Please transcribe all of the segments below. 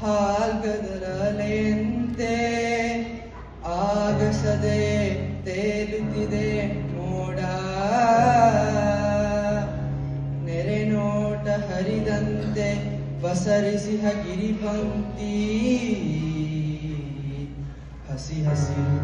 ಹಾಲ್ಗದರಲೆಯಂತೆ ಆಗಸದೆ ತೇಲುತ್ತಿದೆ ಮೋಡ. ನೆರೆ ನೋಟ ಹರಿದಂತೆ ಬಸರಿಸಿಹ ಗಿರಿಪಂಕ್ತಿ ಹಸಿ ಹಸಿ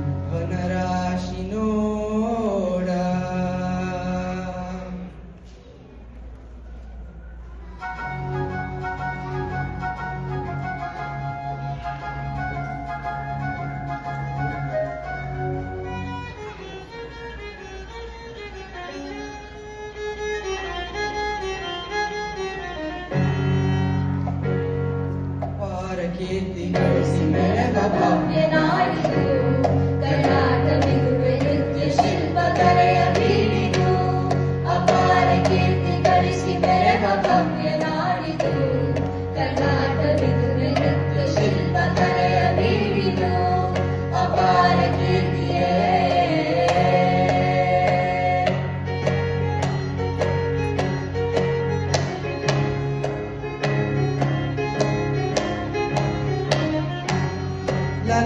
Yenaydın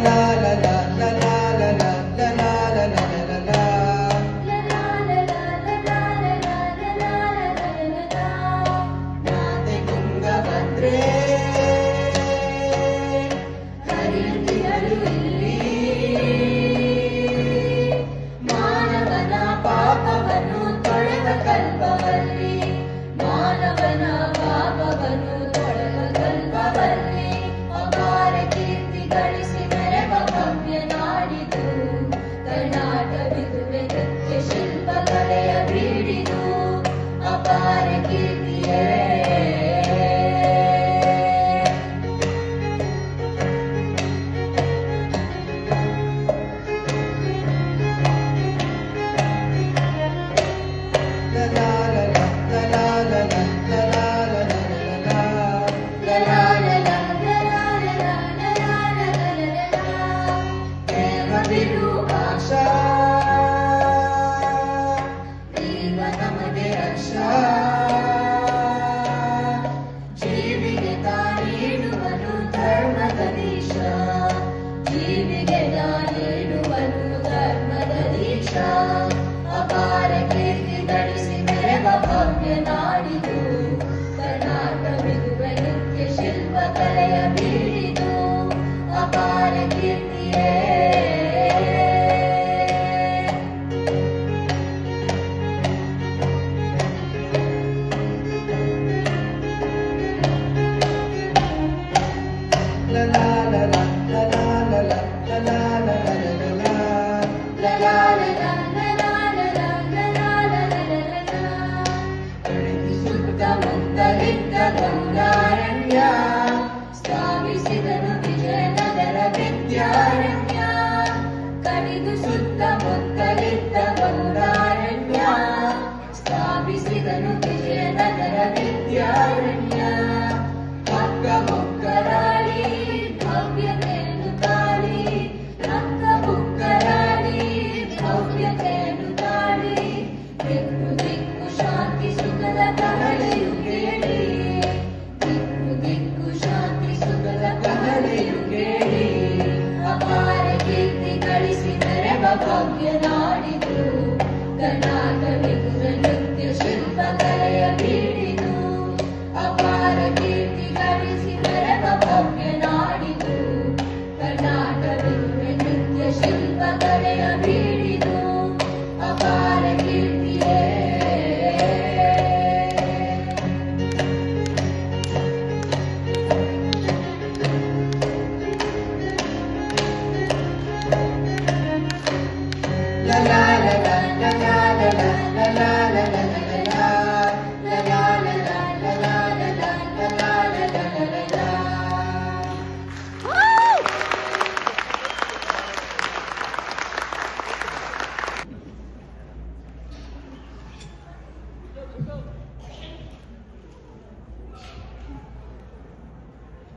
la You. तविमुक्त पौरारण्या स्थापि विद्यारण्या कर सु गित्त पौरारण्या स्वा श्रीगणु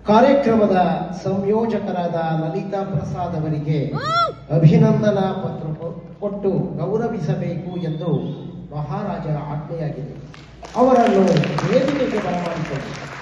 ಕಾರ್ಯಕ್ರಮದ ಸಂಯೋಜಕರಾದ ಲಲಿತಾ ಪ್ರಸಾದ್ ಅವರಿಗೆ ಅಭಿನಂದನಾ ಪತ್ರ ಕೊಟ್ಟು ಗೌರವಿಸಬೇಕು ಎಂದು ಮಹಾರಾಜರ ಆಜ್ಞೆಯಾಗಿದೆ. ಅವರನ್ನು ವೇದಿಕೆಗೆ ಬರಮಾಡಿಕೊಂಡಿದ್ದಾರೆ